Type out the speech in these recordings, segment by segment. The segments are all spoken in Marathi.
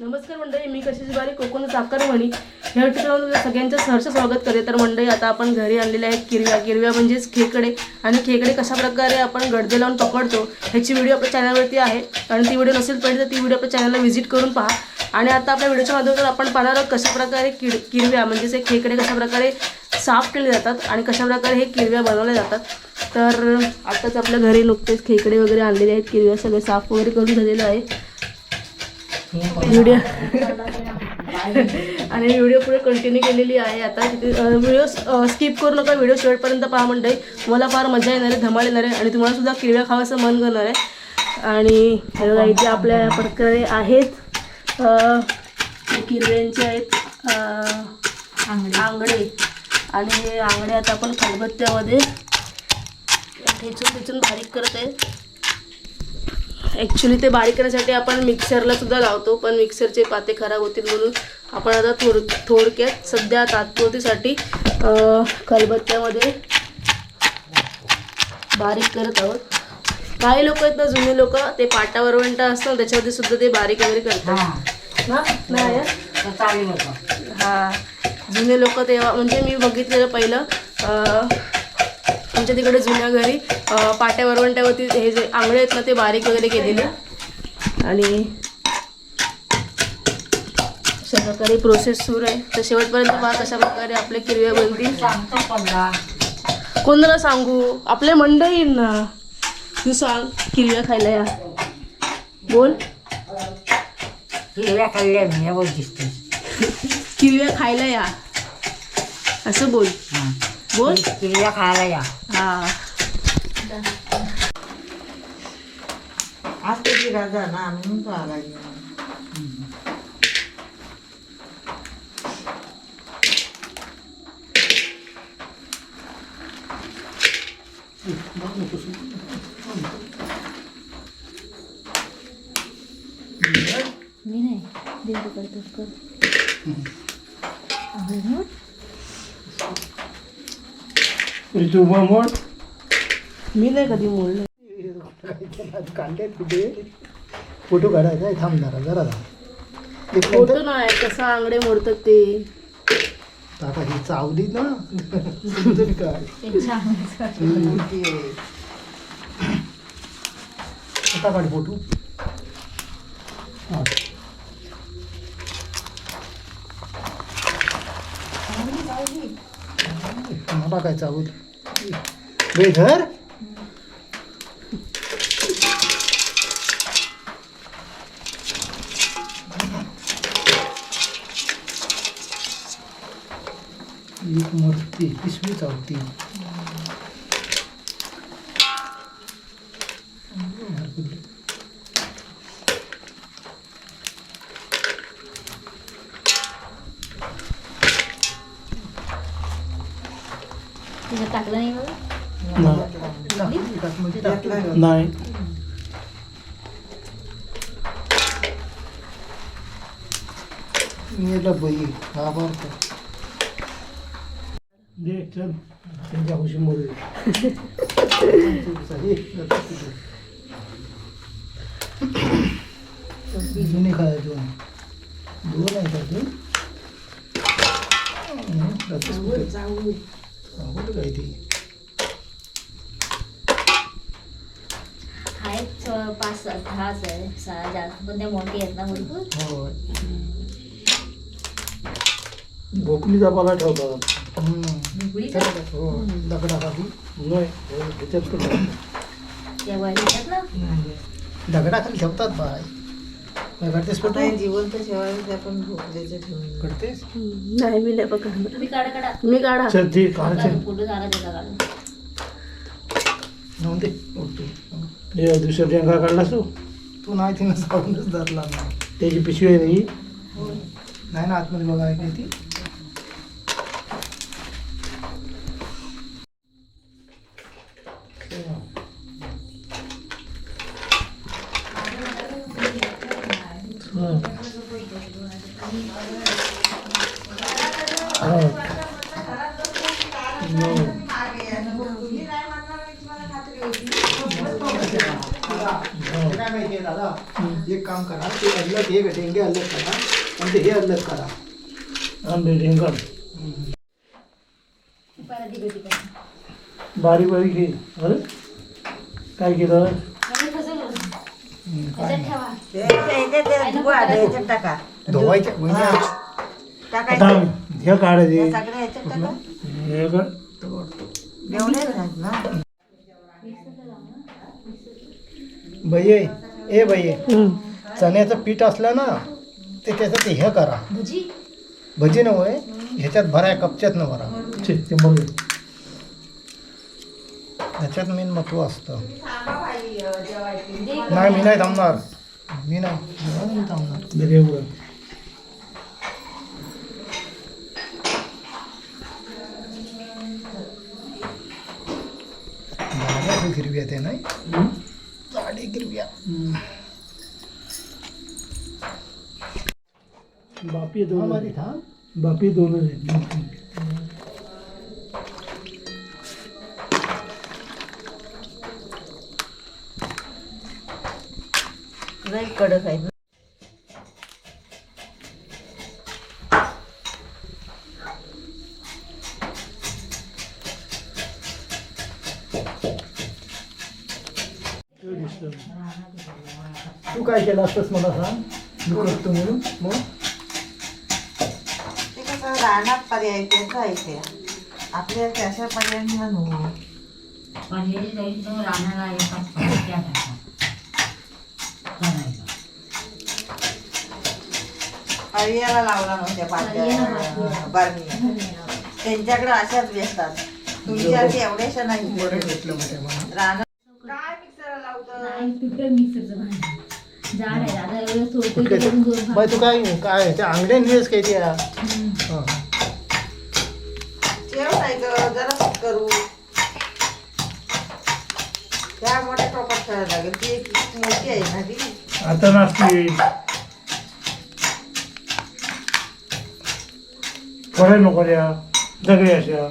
नमस्कार मंडळी मी कशाची बारी कोकण साखरवणी ह्या ठिकाणी सगळ्यांचं सहर्ष स्वागत करते. तर मंडळी आता आपण घरी आणलेले आहेत किरव्या. किरव्या म्हणजेच खेकडे. आणि खेकडे कशा प्रकारे आपण गडदे लावून पकडतो ह्याची व्हिडिओ आपल्या चॅनलवरती आहे. आणि ती व्हिडिओ नसेल पाहिजे तर ती व्हिडिओ आपल्या चॅनलला व्हिजिट करून पहा. आणि आता आपल्या व्हिडिओच्या माध्यमातून आपण पाहणार आहोत कशा प्रकारे किड किरव्या म्हणजेच हे खेकडे कशा प्रकारे साफ केले जातात आणि कशा प्रकारे हे किरव्या बनवल्या जातात. तर आताच आपल्या घरी नुकतेच खेकडे वगैरे आणलेले आहेत. किरव्या सगळे साफ वगैरे करून झालेलं आहे. व्हिडिओ आणि व्हिडिओ पुढे कंटिन्यू केलेली आहे. आता व्हिडिओ स्किप करू नका. व्हिडिओ शेवटपर्यंत पहा मंडळी. मला फार मजा येणार आहे धमाल येणार आहे आणि तुम्हाला सुद्धा किरव्या खावायचं मन करणार आहे. आणि बघा इथे आपल्या प्रकारे आहेत किरव्यांचे आहेत आंगडे आणि हे आंगडे आता आपण खलबत्त्यामध्ये ठेचून ठेचून बारीक करत आहे ॲक्च्युली ते बारीक करण्यासाठी आपण मिक्सरला सुद्धा लावतो पण मिक्सरचे पाते खराब होतील म्हणून आपण आता थोड थोडक्यात सध्या तात्पुरतीसाठी अं, खलबत्त्यामध्ये बारीक करत आहोत. काही लोक आहेत ना जुने लोक ते पाटा वरवंटा असतं त्याच्यामध्ये सुद्धा ते बारीक वगैरे करतात. हा. नाही? हा? जुने लोक तेव्हा म्हणजे मी बघितलेलं पहिलं आमच्या तिकडे जुन्या घरी पाट्या वरवंट्यावरती हे जे आंगळे आहेत ना ते बारीक वगैरे केलेले. आणि अशा प्रकारे प्रोसेस सुरू आहे. तर शेवटपर्यंत पहा कशा प्रकारे आपले किरव्या बनतील. कोणाला सांगू? आपल्या मंडळींना तू सांग किरव्या खायला या. बोल. हिरव्या खाल्ल्या मी एवढं दिसते किरव्या खायला या. असं बोल. बोल. हिरव्या खायला या. हा आज तुझी राजा ना म्हणून तो आला मी नाही देव करतोस कर तू मोड मी नाही कधी मोडलं. काढले तिथे फोटो काढायचा आहे थांब जरा जरा जरा एक फोटो नंतर नाही कसं आंगडे मोडतात ते. आता ही चावली ना? तरी काय? हम्म. आता काढ फोटो. हा. मला काय चावल? बे धर एक मूर्ती पिशवी चावती टाकलं नाही मला नाही. मेला बाई बार दे चल. त्यांच्या खुशीमुळे जुने खाय दोन दोन आहे का तू कुठं काय ते आहेत पाच दहाच आहे सहा जास्त पण त्या मोठी आहेत ना भरपूर हो भोपळीचा पाला ठेवतात झुपडीच हो दगडाखाली. नाही त्याच्यात पण ठेवतात. ना? दगडाखाली ठेवतात बाय करतेस फोटो जिवंत ठेवायचं आपण भोपळ्याचं ठेवून करतेस? नाही मी नाही पकडणार. तुम्ही काढा मी फोटो झाला त्याचा ओके. हे दुसऱ्या डेंगा काढलास तू? तू नाही तिनं सावूनच धरला त्याची पिशवी आहे नाही नाही ना आतमध्ये बघा आहे काय ती. काय माहितीये दादा. एक काम करा ते अलग हे ढेंगे अलग करा आणि ते हे अलग करा. आंबे. बारीक बारीक हे अरे काय केलं? धुवायच्या म्हणजे आता हे. काढायचे हे ह्याच्यात टाका हे का एवढेच आहेत ना भैये ए भैये चण्याचं पीठ असलं ना ते त्याचं ते हे करा. भजी? भजी न होय ह्याच्यात भराय कपच्यात न भरा. ते मग ह्याच्यात मेन महत्त्व असतं. नाही मी नाही थांबणार. मी नाही. नाही थांबणार. झाड्या गिरव्या ते नाही झाडे गिरव्या। बापी दोन बापी दोनच आहेत नाही कडक आहेत असतंस मला सांग. मी करतो म्हणून. मग? ते कसं रानात पर्याय ते आपल्या त्याच्या जाईल येतात त्या करायचं पर्यायाला लावला नव्हत्या पाट्या बारमी त्यांच्याकडे अशाच व्यस्तात तुमच्याकडे एवढ्याशा नाही. मला रानात काय मिक्सरला लावतं? नाही तुटलं मिक्सरचं जाड आहे एवढं ते? दोन दोन बाई तू काय काय त्या अंगड्यान वेळेस काय त्या हां. जेवणायचं जरा करू. त्या मोठ्या टोपात ठेवायला लागेल? ती एक मोठी आहे ना ती. आता नाचते फळे नको द्या दगडे अशा.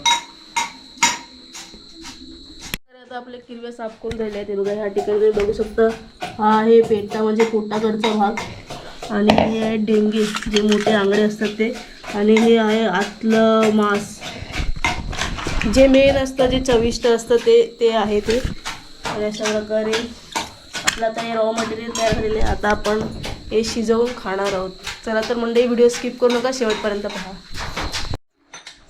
तर आता आपले किरव्या साफ करून राहिले आहेत. हे बघा ह्या ठिकाणी तुम्ही बघू शकता. हा आहे पेटा म्हणजे पोटाकडचा भाग. आणि हे आहे डेंगे जे मोठे आंगडे असतात ते. आणि हे आहे आतलं मांस. जे मेन असतं जे चविष्ट असतं ते ते आहे ते. आणि अशा प्रकारे आपलं आता हे रॉ मटेरियल तयार झालेले आहे. आता आपण हे शिजवून खाणार आहोत. चला तर मंडळी व्हिडिओ स्किप करू नका. शेवटपर्यंत पहा.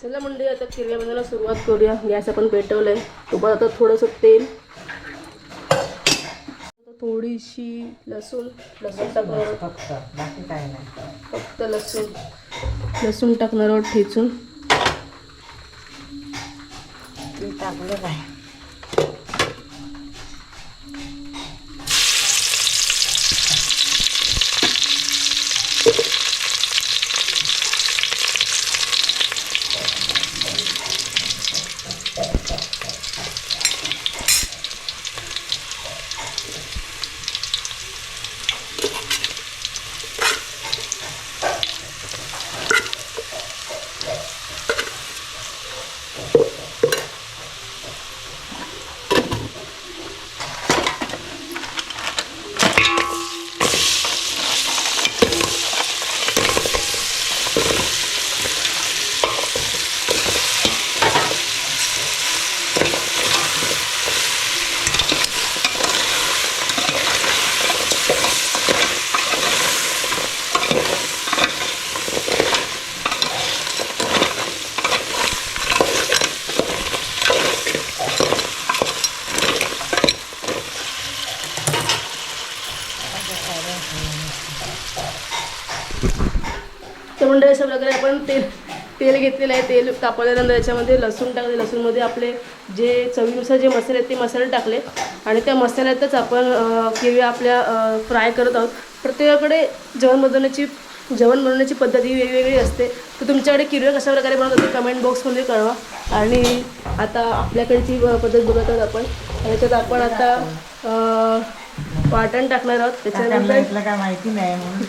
चला मंडळी आता किरव्या बनवायला सुरुवात करूया. गॅस आपण पेटवलं आहे सोबत आता थोडंसं तेल थोडीशी लसूण लसूण टाकणार फक्त बाकी काय नाही. फक्त लसूण. लसूण टाकणार आहोत ठेचून. टाकलं काय तर मंडळी अशा प्रकारे आपण तेल तेल घेतलेलं आहे तेल तापवल्यानंतर याच्यामध्ये लसूण टाकले. लसूणमध्ये आपले जे चवीनुसार जे मसाले आहेत ते मसाले टाकले. आणि त्या मसाल्यातच आपण अं, किरव्या आपल्या फ्राय करत आहोत. प्रत्येकाकडे जेवण बनवण्याची जेवण बनवण्याची पद्धत ही वेगवेगळी असते. तर तुमच्याकडे किरव्या कशा प्रकारे बनवतात ते कमेंट बॉक्समध्ये कळवा. आणि आता आपल्याकडची ती पद्धत बघत आहोत आपण. त्याच्यात आपण आता वाटण टाकणार आहोत. त्याच्यानंतर काय माहिती नाही म्हणून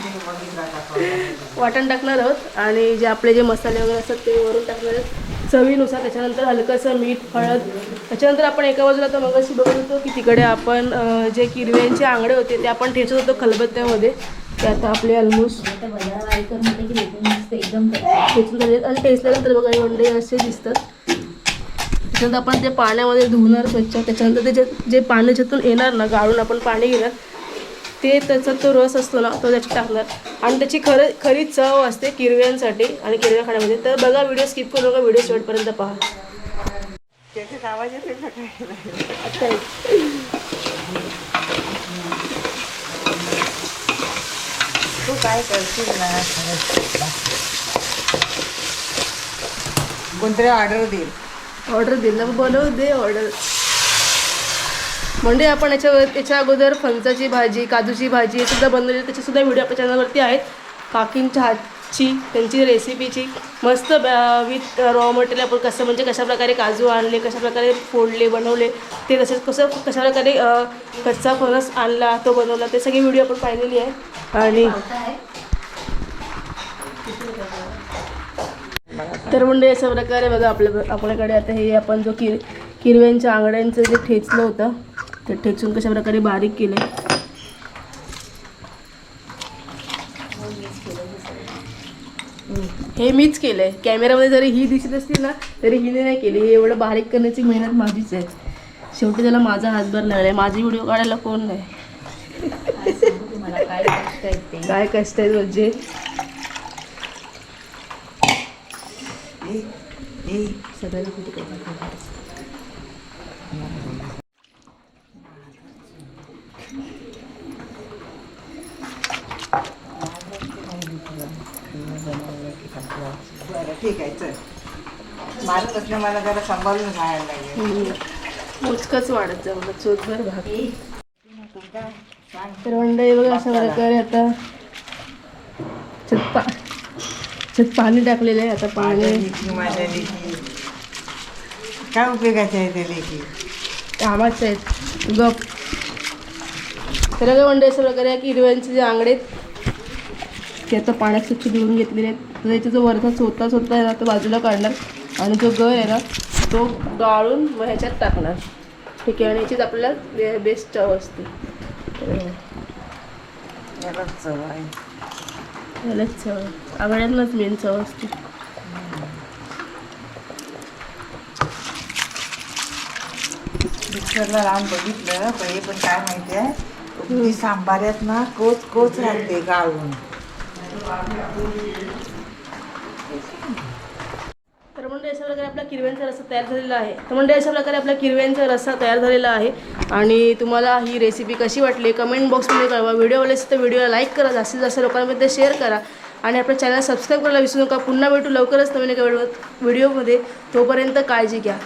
वाटण टाकणार आहोत. आणि जे आपले जे मसाले वगैरे असतात ते वरून टाकणार आहेत. चवीनुसार त्याच्यानंतर हलकंसं मीठ हळद. त्याच्यानंतर आपण एका बाजूला तर मगाशी बघत होतो की तिकडे आपण जे किरव्यांचे आंगडे होते ते आपण ठेचत होतो खलबत्त्यामध्ये. ते आता आपले ऑलमोस्ट एकदम आणि ठेचल्यानंतर बघा अंडे असे दिसतात. त्याच्यानंतर आपण ते पाण्यामध्ये धुणार स्वच्छ. त्याच्यानंतर ते जे पाणी ज्यातून येणार ना गाळून आपण पाणी घेणार ते त्याचा तो रस असतो ना तो त्याच्यात टाकणार. आणि त्याची खरं खरी चव असते किरव्यांसाठी आणि किरव्या खाण्यामध्ये. तर बघा व्हिडिओ स्किप करू नका व्हिडिओ शेवटपर्यंत पहा. आवाज तू काय करशील ना? खरंच. कोणतरी ऑर्डर देईल ऑर्डर दिलं बनवू दे ऑर्डर. म्हणजे आपण याच्यावर याच्या अगोदर फणसाची भाजी काजूची भाजी हे सुद्धा बनवलेली त्याचेसुद्धा व्हिडिओ आपल्या चॅनलवरती आहेत. काकींच्या हातची त्यांची रेसिपीची मस्त विथ रॉ मटेरियल आपण कसं म्हणजे कशाप्रकारे काजू आणले कशाप्रकारे फोडले बनवले ते तसेच कसं कशाप्रकारे कच्चा फणस आणला तो बनवला ते सगळी व्हिडिओ आपण पाहिलेली आहे आणि तर म्हणजे अशा प्रकारे बघा आपल्या आपल्याकडे आता हे आपण जो किर किरव्यांच्या आंगड्यांचं जे ठेचलं होतं ते ठेचून कशा प्रकारे बारीक केलं. हे मीच केलंय. कॅमेरामध्ये जरी ही दिसत असती ना तरी हिने नाही केली. हे एवढं बारीक करण्याची मेहनत माझीच आहे. शेवटी त्याला माझा हातभार लागलाय माझी व्हिडिओ काढायला कोण नाही? काय कष्ट आहेत म्हणजे ए, ए, सगळ्यांना कुठे करतात बरं ठीक आहे चल. मारत असल्या मला जरा सांभाळून राहायला लागेल. मोजकच वाढत जा मला चोतभर भाग. तर मंडळी बघा अशा प्रकारे आता. त्याच्यात पा त्याच्यात पाणी टाकलेलं आहे आता पाणी माझ्या लेकी काय उपयोगाचे आहे ते लेकी? कामाचे आहेत गप. तर बघा मंडळी अशा प्रकारे या किरव्यांचे जे आंगडे ते आता पाण्यात स्वच्छ धुवून घेतलेले आहेत. तर याचा जो वरचा चोथा चोथा आहे ना तो बाजूला काढणार. आणि जो गर आहे ना तो गाळून मग ह्याच्यात टाकणार. ठीक आहे आणि याचीच आपल्याला बेस्ट चव असते. यालाच चव आहे यालाच चव मेन चव असते मिक्सरला लावून बघितलं पहिले पण काय माहिती आहे? अगदी सांबाऱ्यात ना कोच कोच राहते गाळून तर म्हणजे अशा प्रकारे आपला किरव्यांचा रस्सा तयार झालेला आहे. तर म्हणजे अशा प्रकारे आपला किरव्यांचा रस्सा तयार झालेला आहे. आणि तुम्हाला ही रेसिपी कशी वाटली कमेंट बॉक्समध्ये कळवा. व्हिडिओ आवडले तर व्हिडिओला लाईक करा. जास्तीत जास्त लोकांमध्ये शेअर करा. आणि आपल्या चॅनल सबस्क्राईब करायला विसरू नका. पुन्हा भेटू लवकरच नवीन एका व्हिडिओ व्हिडिओमध्ये तोपर्यंत काळजी घ्या.